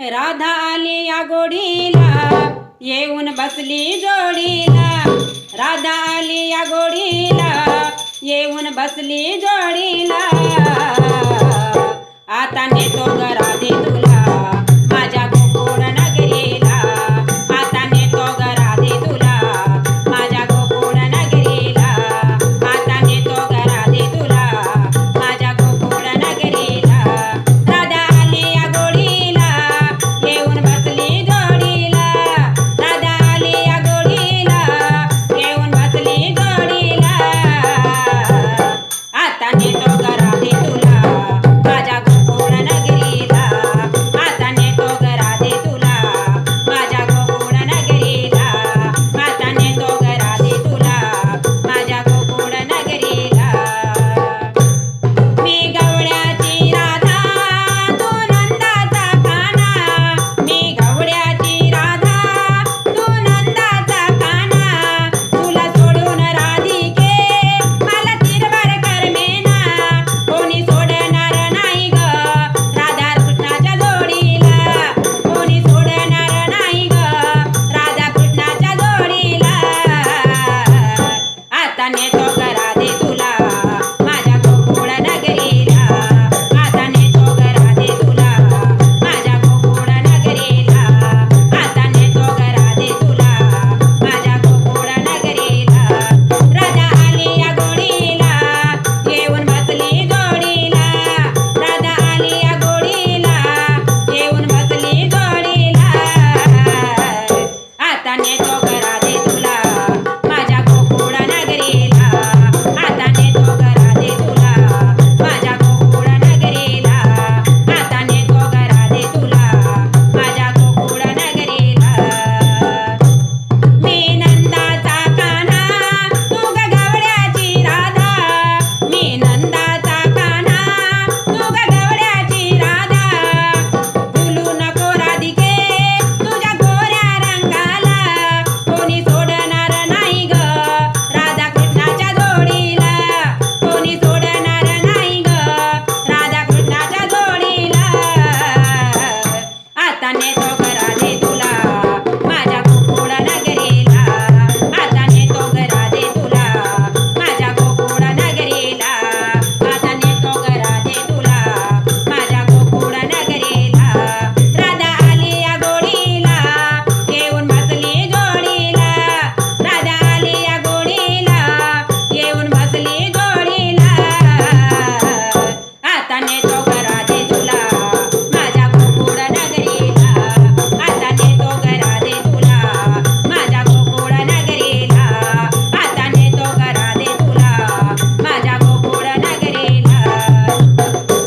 राधा आली या गोडीला येऊन बसली जोडीला. राधा आली या गोडीला येऊन बसली जोडीला. ತಾನೇ